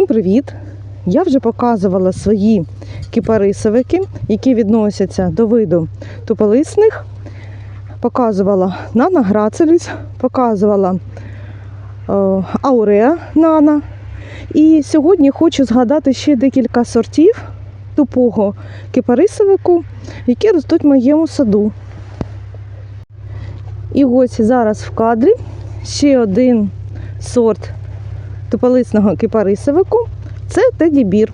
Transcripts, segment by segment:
привіт! Я вже показувала свої кіпарисовики, які відносяться до виду туполисних. Показувала Нана Грацеліс, показувала е, Ауреа Нана. І сьогодні хочу згадати ще декілька сортів тупого кипарисовику, які ростуть в моєму саду. І ось зараз в кадрі ще один сорт туполисного кипарисовику це теді-бір.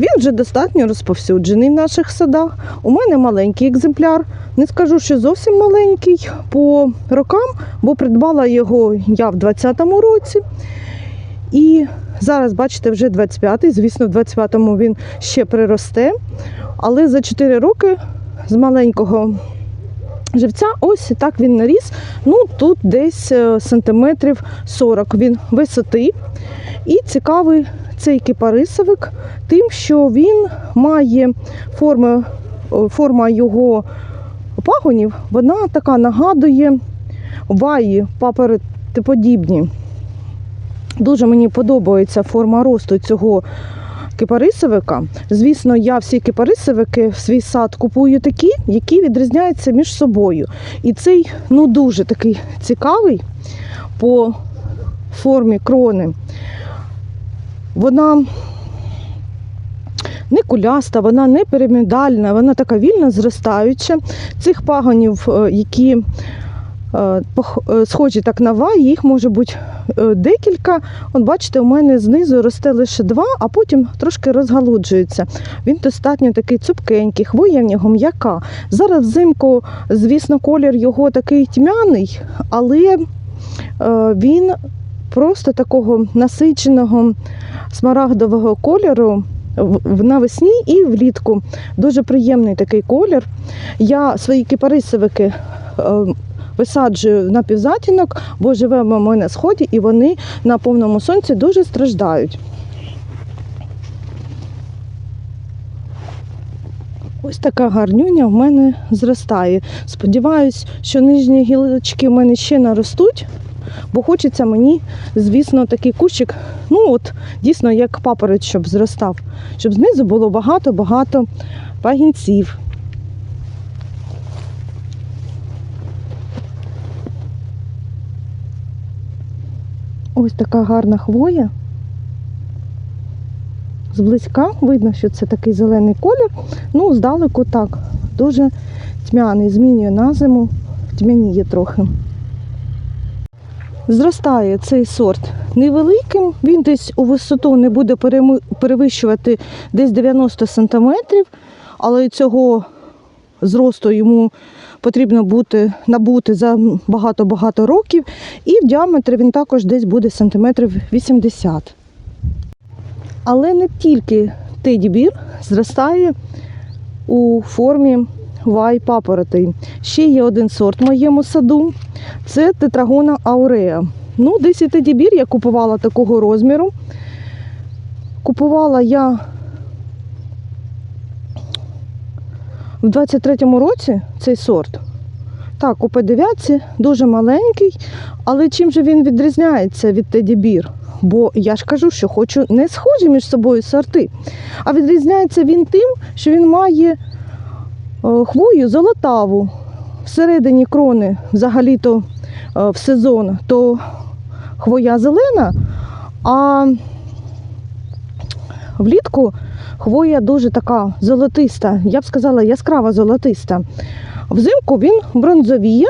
Він вже достатньо розповсюджений в наших садах. У мене маленький екземпляр. Не скажу, що зовсім маленький по рокам, бо придбала його я в 2020 році. І зараз, бачите, вже 25-й. Звісно, в 25-му він ще приросте. Але за 4 роки з маленького живця, ось так він наріс. Ну, тут десь е, сантиметрів 40 він висоти. І цікавий цей кипарисовик тим, що він має форму, форма його пагонів, вона така нагадує ваї папоротиподібні. Дуже мені подобається форма росту цього кипарисовика. Звісно, я всі кипарисовики в свій сад купую такі, які відрізняються між собою. І цей ну дуже такий цікавий по формі крони. Вона не куляста, вона не пірамідальна, вона така вільно зростаюча. Цих пагонів, е, які схожі так на ваї, їх може бути е, декілька. От бачите, у мене знизу росте лише два, а потім трошки розгалуджується. Він достатньо такий цупкенький, хвоя в нього м'яка. Зараз взимку, звісно, колір його такий тьмяний, але е, він просто такого насиченого смарагдового кольору. Навесні і влітку дуже приємний такий колір. Я свої кипарисовики е, висаджую на півзатінок, бо живемо ми на сході і вони на повному сонці дуже страждають. Ось така гарнюня в мене зростає. Сподіваюсь, що нижні гілочки в мене ще наростуть, бо хочеться мені, звісно, такий кущик, ну от дійсно як папорець, щоб зростав, щоб знизу було багато-багато пагінців. Ось така гарна хвоя. Зблизька видно, що це такий зелений колір. Ну, здалеку так, дуже тьмяний, змінює на зиму, тьмяніє трохи. Зростає цей сорт невеликим, він десь у висоту не буде перевищувати десь 90 см, але цього зросту йому потрібно бути, набути за багато-багато років. І в діаметрі він також десь буде сантиметрів 80. Але не тільки теді-бір зростає у формі вай папоротей. Ще є один сорт в моєму саду. Це тетрагона ауреа. Ну, десь і теді-бір я купувала такого розміру. Купувала я в 23-му році цей сорт. Так, у П9 дуже маленький, але чим же він відрізняється від теді-бір? Бо я ж кажу, що хочу не схожі між собою сорти. А відрізняється він тим, що він має е, хвою золотаву. Всередині крони, взагалі-то е, в сезон, то хвоя зелена, а влітку хвоя дуже така золотиста, я б сказала, яскрава золотиста. Взимку він бронзовіє,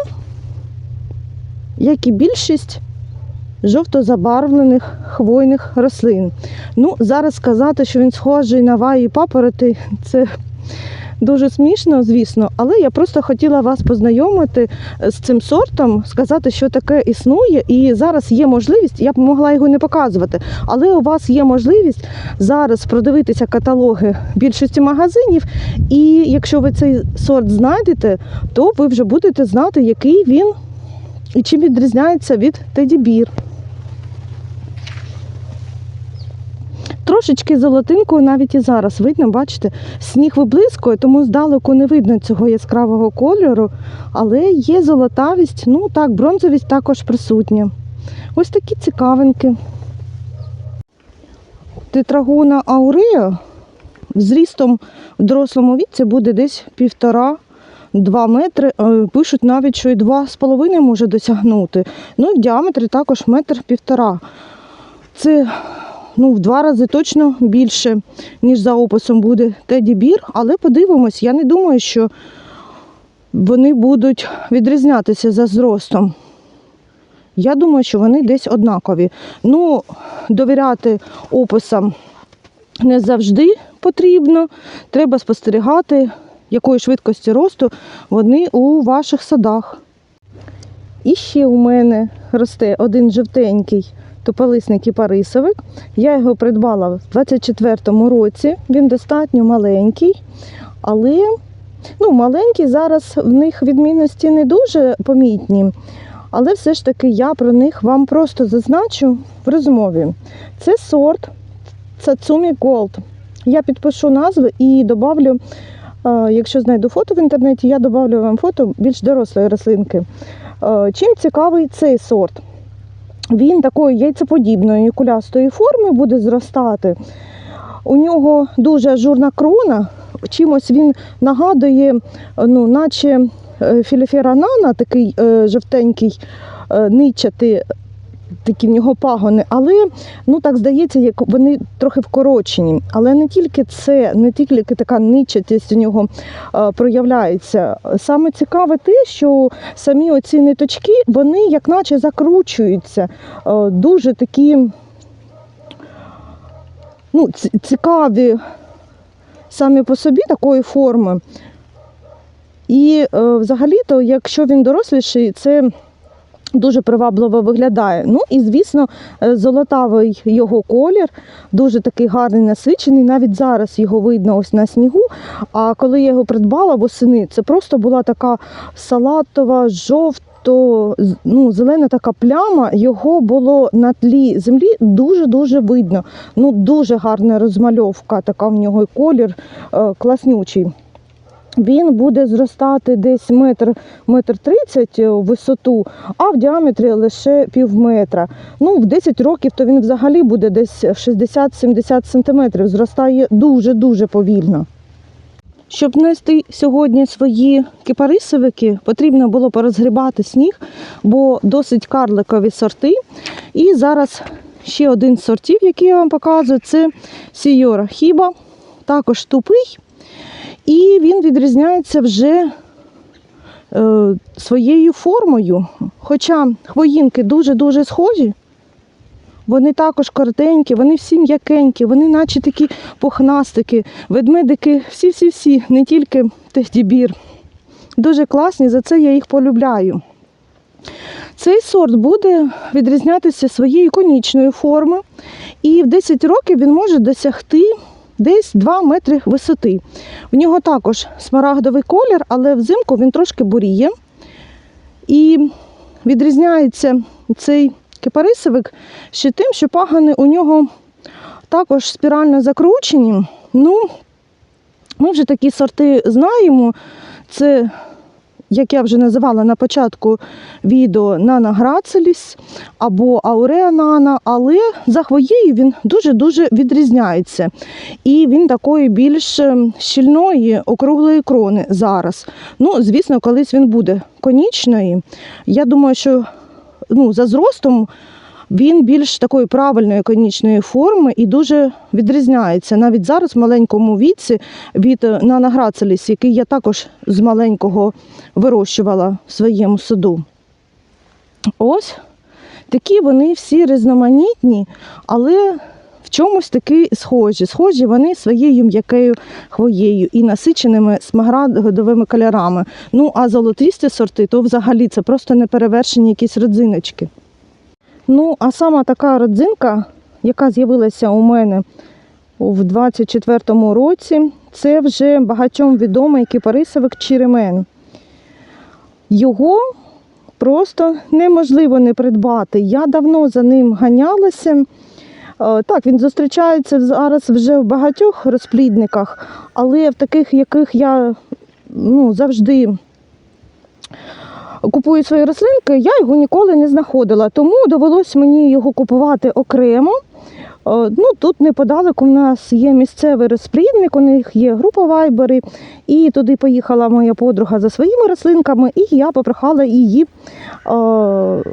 як і більшість жовто-забарвлених хвойних рослин. Ну, зараз сказати, що він схожий на ваї папороти, це дуже смішно, звісно, але я просто хотіла вас познайомити з цим сортом, сказати, що таке існує, і зараз є можливість, я б могла його не показувати, але у вас є можливість зараз продивитися каталоги більшості магазинів, і якщо ви цей сорт знайдете, то ви вже будете знати, який він і чим відрізняється від теді-бір. Трошечки золотинкою навіть і зараз видно, бачите, сніг виблискує, тому здалеку не видно цього яскравого кольору, але є золотавість, ну так, бронзовість також присутня. Ось такі цікавинки. тетрагона ауреа зрістом в дорослому віці буде десь півтора-два метри. Е, Пишуть навіть, що і два з половиною може досягнути. Ну і в діаметрі також метр півтора. Це ну, в два рази точно більше, ніж за описом буде Теді Бір. Але подивимось, я не думаю, що вони будуть відрізнятися за зростом. Я думаю, що вони десь однакові. Ну, довіряти описам не завжди потрібно. Треба спостерігати, якої швидкості росту вони у ваших садах. І ще у мене росте один жовтенький тополисний кіпарисовик. Я його придбала в 24-му році. Він достатньо маленький, але ну, маленький зараз в них відмінності не дуже помітні. Але все ж таки я про них вам просто зазначу в розмові. Це сорт Цацумі Gold. Я підпишу назви і добавлю, е, якщо знайду фото в інтернеті, я добавлю вам фото більш дорослої рослинки. Е, Чим цікавий цей сорт? Він такої яйцеподібної кулястої форми буде зростати. У нього дуже ажурна крона, чимось він нагадує, ну, наче е, філіфера нана, такий е, жовтенький, е, ничатий, такі в нього пагони, але ну так здається, як вони трохи вкорочені. Але не тільки це, не тільки така ничатість у нього е, проявляється. Саме цікаве те, що самі оці ниточки, вони як наче закручуються. Е, дуже такі ну, цікаві самі по собі такої форми. І е, взагалі-то, якщо він доросліший, це дуже привабливо виглядає. Ну і звісно, е, золотавий його колір, дуже такий гарний насичений. Навіть зараз його видно ось на снігу. А коли я його придбала восени, це просто була така салатова, жовто, ну, зелена така пляма. Його було на тлі землі дуже-дуже видно. Ну, дуже гарна розмальовка, така в нього і колір е, класнючий. Він буде зростати десь метр, метр тридцять у висоту, а в діаметрі лише пів метра. Ну, в 10 років то він взагалі буде десь 60-70 сантиметрів. Зростає дуже-дуже повільно. Щоб нести сьогодні свої кипарисовики, потрібно було порозгрібати сніг, бо досить карликові сорти. І зараз ще один з сортів, який я вам показую, це Сійора Хіба, також тупий. І він відрізняється вже е, своєю формою. Хоча хвоїнки дуже-дуже схожі, вони також коротенькі, вони всі м'якенькі, вони наче такі пухнастики, ведмедики, всі-всі-всі, не тільки техдібір. Дуже класні, за це я їх полюбляю. Цей сорт буде відрізнятися своєю конічною формою, і в 10 років він може досягти десь 2 метри висоти. В нього також смарагдовий колір, але взимку він трошки буріє. І відрізняється цей кипарисовик ще тим, що пагани у нього також спірально закручені. Ну, ми вже такі сорти знаємо. Це, як я вже називала на початку відео, Нана Грацеліс або Ауреа Нана, але за хвоєю він дуже-дуже відрізняється. І він такої більш ем, щільної, округлої крони зараз. Ну, звісно, колись він буде конічної. Я думаю, що ну, за зростом він більш такої правильної конічної форми і дуже відрізняється. Навіть зараз в маленькому віці від е, Нана Грацеліс, який я також з маленького вирощувала в своєму саду. Ось такі вони всі різноманітні, але в чомусь таки схожі. Схожі вони своєю м'якою хвоєю і насиченими смарагдовими кольорами. Ну а золотисті сорти, то взагалі це просто неперевершені якісь родзиночки. Ну, а сама така родзинка, яка з'явилася у мене в 24-му році, це вже багатьом відомий кипарисовик Чіремен. Його просто неможливо не придбати. Я давно за ним ганялася. Е, Так, він зустрічається зараз вже в багатьох розплідниках, але в таких, яких я ну, завжди купую свої рослинки, я його ніколи не знаходила. Тому довелось мені його купувати окремо. Ну, тут неподалеку в нас є місцевий розплідник, у них є група вайбери, і туди поїхала моя подруга за своїми рослинками, і я попрохала її е,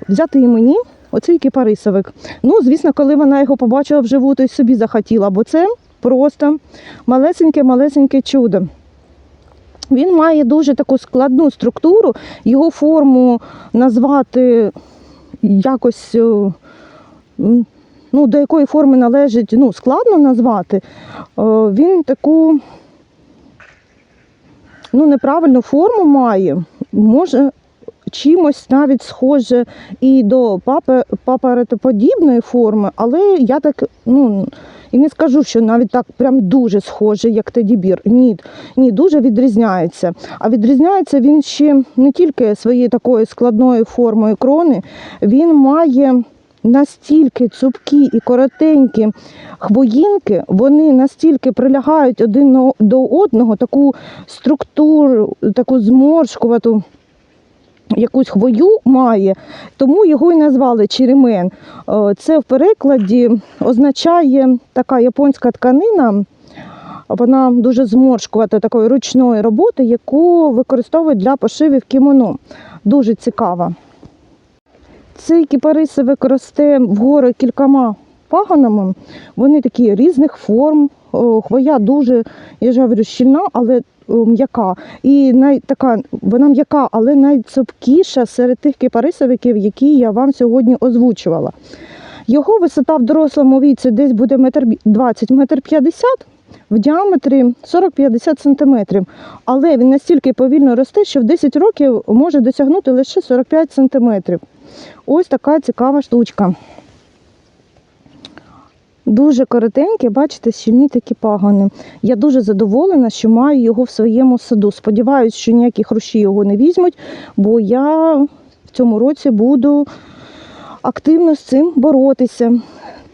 взяти і мені оцей кипарисовик. Ну, звісно, коли вона його побачила вживу, то й собі захотіла, бо це просто малесеньке-малесеньке чудо. Він має дуже таку складну структуру, його форму назвати якось. е, Ну, до якої форми належить, ну, складно назвати. Е, Він таку ну, неправильну форму має, може чимось навіть схоже і до папе, папоротоподібної форми, але я так ну, і не скажу, що навіть так прям дуже схоже, як тедібір. Ні, ні, дуже відрізняється. А відрізняється він ще не тільки своєю такою складною формою крони, він має настільки цупкі і коротенькі хвоїнки, вони настільки прилягають один до одного, таку структуру, таку зморшкувату. Якусь хвою має, тому його і назвали черемен. Е, Це в перекладі означає така японська тканина, вона дуже зморшкувата такої ручної роботи, яку використовують для пошивів кімоно. Дуже цікава. Цей кіпарисовик росте вгору кількома пагонами. Вони такі різних форм. Хвоя дуже, я ж говорю, щільна, але м'яка. І така, вона м'яка, але найцупкіша серед тих кипарисовиків, які я вам сьогодні озвучувала. Його висота в дорослому віці десь буде метр 20 метр 50, в діаметрі 40-50 см. Але він настільки повільно росте, що в 10 років може досягнути лише 45 см. Ось така цікава штучка. Дуже коротенькі, бачите, щільні такі пагони. Я дуже задоволена, що маю його в своєму саду. Сподіваюсь, що ніякі хрущі його не візьмуть, бо я в цьому році буду активно з цим боротися.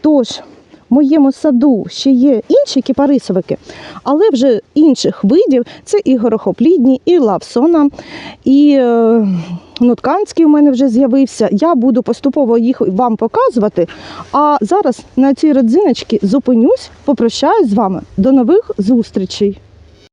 Тож, моєму саду ще є інші кіпарисовики, але вже інших видів. Це і горохоплідні, і лавсона, і е, нутканський у мене вже з'явився. Я буду поступово їх вам показувати. А зараз на цій родзиночці зупинюсь, попрощаюсь з вами. До нових зустрічей!